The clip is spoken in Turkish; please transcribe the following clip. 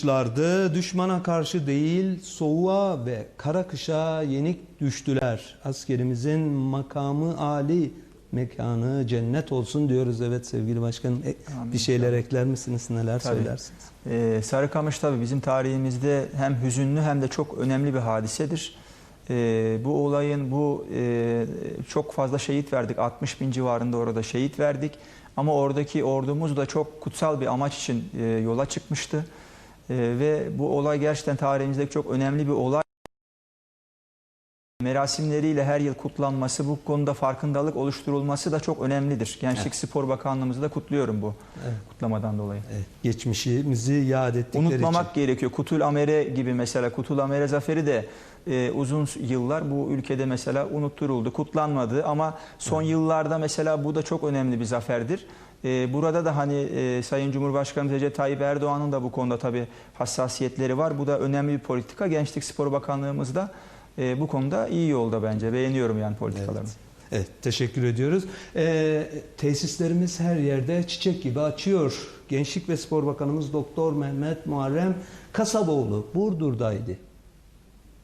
Kışlardı düşmana karşı değil soğuğa ve kara kışa yenik düştüler. Askerimizin makamı Ali mekanı cennet olsun diyoruz. Evet sevgili başkanım E, Amin. bir şeyler ekler misiniz? Neler Tabii. söylersiniz? Ee, Sarıkamış tabii bizim tarihimizde hem hüzünlü hem de çok önemli bir hadisedir. Ee, bu olayın bu e, çok fazla şehit verdik. 60 bin civarında orada şehit verdik. Ama oradaki ordumuz da çok kutsal bir amaç için e, yola çıkmıştı. E, ve bu olay gerçekten tarihimizdeki çok önemli bir olay. Merasimleriyle her yıl kutlanması, bu konuda farkındalık oluşturulması da çok önemlidir. Gençlik Spor Bakanlığımızı da kutluyorum bu Evet. kutlamadan dolayı. Evet, geçmişimizi yad ettikleri Unutmamak için. gerekiyor. Kutul Amere gibi mesela Kutul Amere zaferi de e, uzun yıllar bu ülkede mesela unutturuldu, kutlanmadı ama son yıllarda mesela bu da çok önemli bir zaferdir. E, burada da hani e, Sayın Cumhurbaşkanı Recep Tayyip Erdoğan'ın da bu konuda tabii hassasiyetleri var. Bu da önemli bir politika. Gençlik Spor Bakanlığımız da e, bu konuda iyi yolda bence. Beğeniyorum yani politikalarını. Evet, teşekkür ediyoruz. Ee, tesislerimiz her yerde çiçek gibi açıyor. Gençlik ve Spor Bakanımız Doktor Mehmet Muharrem Kasaboğlu Burdur'daydı.